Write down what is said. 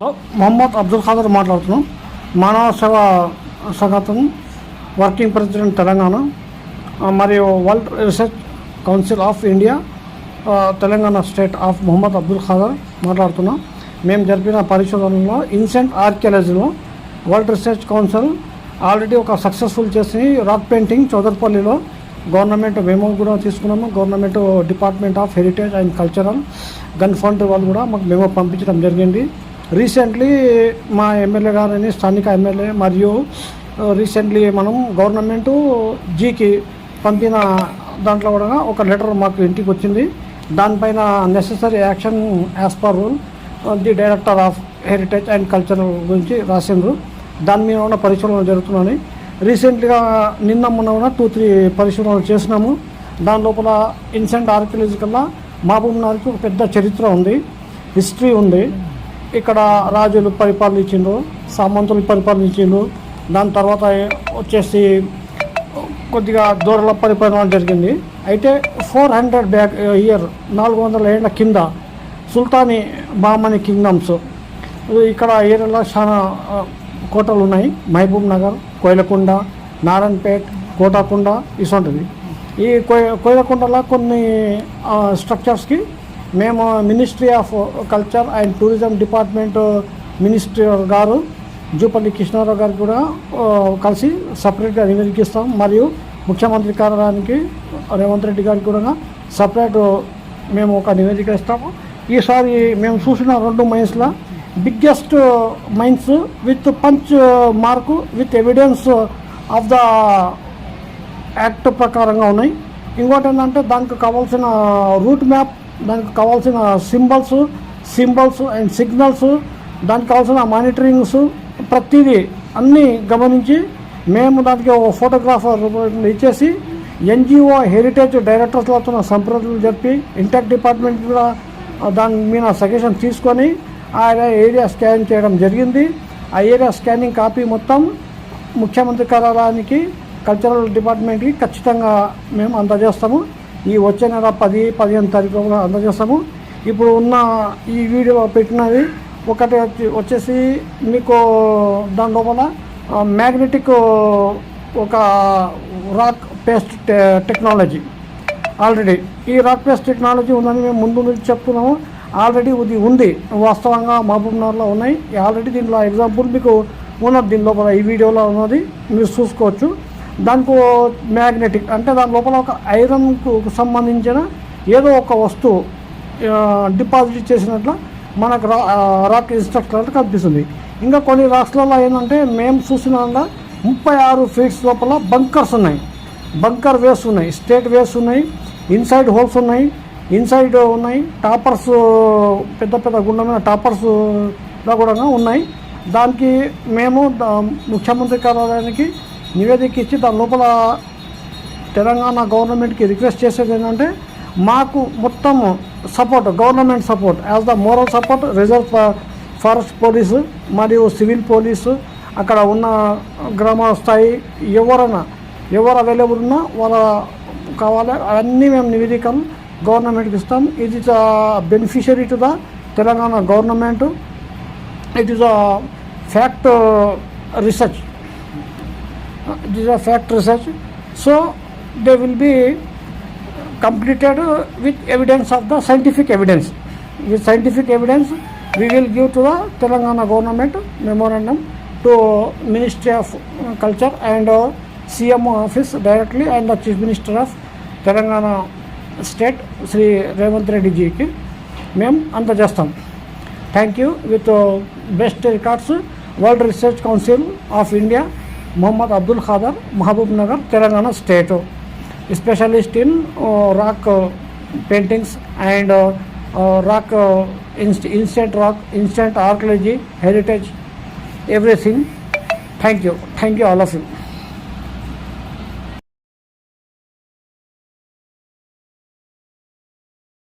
మొహమ్మద్ అబ్దుల్ ఖాదర్ మాట్లాడుతున్నాం. మానవ సేవ సంఘం వర్కింగ్ ప్రెసిడెంట్ తెలంగాణ మరియు world research council of India Telangana state of Mohammed Abdul Khader మాట్లాడుతున్నాం. మేము జరిపిన పరిశోధనలో ఇన్సెంట్ ఆర్కియాలజీలో వరల్డ్ రీసెర్చ్ కౌన్సిల్ ఆల్రెడీ ఒక సక్సెస్ఫుల్ చేసి రాక్ పెయింటింగ్ చౌదర్పల్లిలో గవర్నమెంట్ మేము కూడా తీసుకున్నాము. Government department of heritage and cultural gun fund వాళ్ళు కూడా మాకు మేము పంపించడం జరిగింది. రీసెంట్లీ మా ఎమ్మెల్యే గారిని స్థానిక ఎమ్మెల్యే మరియు రీసెంట్లీ మనం గవర్నమెంటు జీకి పంపిన దాంట్లో కూడా ఒక లెటర్ మాకు ఇంటికి వచ్చింది. దానిపైన necessary action as per rule the director of heritage and culture గురించి రాసిండ్రు. దాని మీద ఉన్న పరిశోధనలు జరుగుతున్నాయి. రీసెంట్గా నిన్న మొన్న కూడా టూ త్రీ పరిశోధనలు చేసినాము. దాని లోపల ఇన్సెంట్ ఆర్కియలాజికల్లా మహబూబ్ నగర్కి ఒక పెద్ద చరిత్ర ఉంది. హిస్టరీ ఉంది. ఇక్కడ రాజులు పరిపాలించిండ్రు సామంతులు పరిపాలించిండ్రు దాని తర్వాత వచ్చేసి కొద్దిగా దూరంలో పరిపాలన జరిగింది. అయితే ఫోర్ హండ్రెడ్ బ్యాక్ ఇయర్ నాలుగు వందల ఏళ్ళ కింద సుల్తానీ బామని కింగ్డమ్స్ ఇక్కడ ఏరియాలో చాలా కోటలు ఉన్నాయి. మహబూబ్ నగర్ కోయిలకొండ నారాయణపేట్ కోటాకొండ ఇటువంటివి. ఈ కోయ కోయిలకొండలో కొన్ని స్ట్రక్చర్స్కి మేము ministry of culture and tourism department minister గారు జూపల్లి కృష్ణారావు గారు కూడా uh, కలిసి సపరేట్గా నివేదికిస్తాం మరియు ముఖ్యమంత్రి కార్యాలయానికి రేవంత్ రెడ్డి గారికి కూడా సపరేట్ uh, మేము ఒక నివేదిక ఇస్తాము. ఈసారి మేము చూసిన రెండు మైన్స్లో biggest mines with punch mark with evidence of the act ప్రకారంగా ఉన్నాయి. ఇంకోటి ఏంటంటే దానికి కావాల్సిన రూట్ మ్యాప్ దానికి కావాల్సిన సింబల్స్ సింబల్స్ అండ్ సిగ్నల్స్ దానికి కావాల్సిన మానిటరింగ్స్ ప్రతిదీ అన్నీ గమనించి మేము దానికి ఒక ఫోటోగ్రాఫర్ ఇచ్చేసి ఎన్జిఓ హెరిటేజ్ డైరెక్టర్స్లతో సంప్రదింపులు జరిపి ఇంటెక్ డిపార్ట్మెంట్ కూడా దాని మీద సజెషన్ తీసుకొని ఆ ఏరియా స్కాన్ చేయడం జరిగింది. ఆ ఏరియా స్కానింగ్ కాపీ మొత్తం ముఖ్యమంత్రి కార్యాలయానికి కల్చరల్ డిపార్ట్మెంట్కి ఖచ్చితంగా మేము అందజేస్తాము. ఈ వచ్చే నెల పది పదిహేను తారీఖు అందజేస్తాము. ఇప్పుడు ఉన్న ఈ వీడియో పెట్టినది ఒకటి వచ్చి- వచ్చేసి మీకు దాని లోపల మ్యాగ్నెటిక్ ఒక రాక్ పేస్ట్ టెక్నాలజీ. ఆల్రెడీ ఈ రాక్ పేస్ట్ టెక్నాలజీ ఉందని మేము ముందు నుంచి చెప్తున్నాము. ఆల్రెడీ ఇది ఉంది వాస్తవంగా మహబూబ్నగర్లో ఉన్నాయి. ఆల్రెడీ దీంట్లో ఎగ్జాంపుల్ మీకు ఉన్నది దీని లోపల ఈ వీడియోలో ఉన్నది. మీరు చూసుకోవచ్చు. దానికి మ్యాగ్నెటిక్ అంటే దాని లోపల ఒక ఐరన్కు సంబంధించిన ఏదో ఒక వస్తువు డిపాజిట్ చేసినట్లు మనకు రా రాక్ ఇన్స్ట్రక్టర్ కనిపిస్తుంది. ఇంకా కొన్ని రాష్ట్రాల్లో ఏంటంటే మేము చూసిన ముప్పై ఆరు ఫీట్స్ లోపల బంకర్స్ ఉన్నాయి. బంకర్ వేస్ ఉన్నాయి స్టేట్ వేస్ ఉన్నాయి ఇన్సైడ్ హోల్స్ ఉన్నాయి ఇన్సైడ్ ఉన్నాయి టాపర్స్ పెద్ద పెద్ద గుండమైన టాపర్స్లో కూడా ఉన్నాయి. దానికి మేము ముఖ్యమంత్రి కార్యాలయానికి నివేదిక ఇచ్చి దాని లోపల తెలంగాణ గవర్నమెంట్కి రిక్వెస్ట్ చేసేది ఏంటంటే మాకు మొత్తం support government support as the moral support reserve forest police మరియు సివిల్ పోలీసు అక్కడ ఉన్న గ్రామ స్థాయి ఎవరైనా ఎవరు అవైలబుల్ ఉన్నా వాళ్ళ కావాలి అవన్నీ మేము నివేదికలు గవర్నమెంట్కి ఇస్తాం. It is a beneficiary to the Telangana government. It is a fact research it is a fact research so they will be completed with evidence of the scientific evidence with scientific evidence we will give to the telangana government memorandum to ministry of uh, culture and uh, cmo office directly and the chief minister of telangana state Shri Revanth Reddy జీకి మేము అందజేస్తాం thank you with best records world research council of India Muhammad Abdul Khadar, Mahabubnagar, Telangana State. Specialist in uh, rock uh, paintings and uh, uh, rock, uh, inst- instant rock, instant archaeology, heritage, everything. Thank you. Thank you, all of you.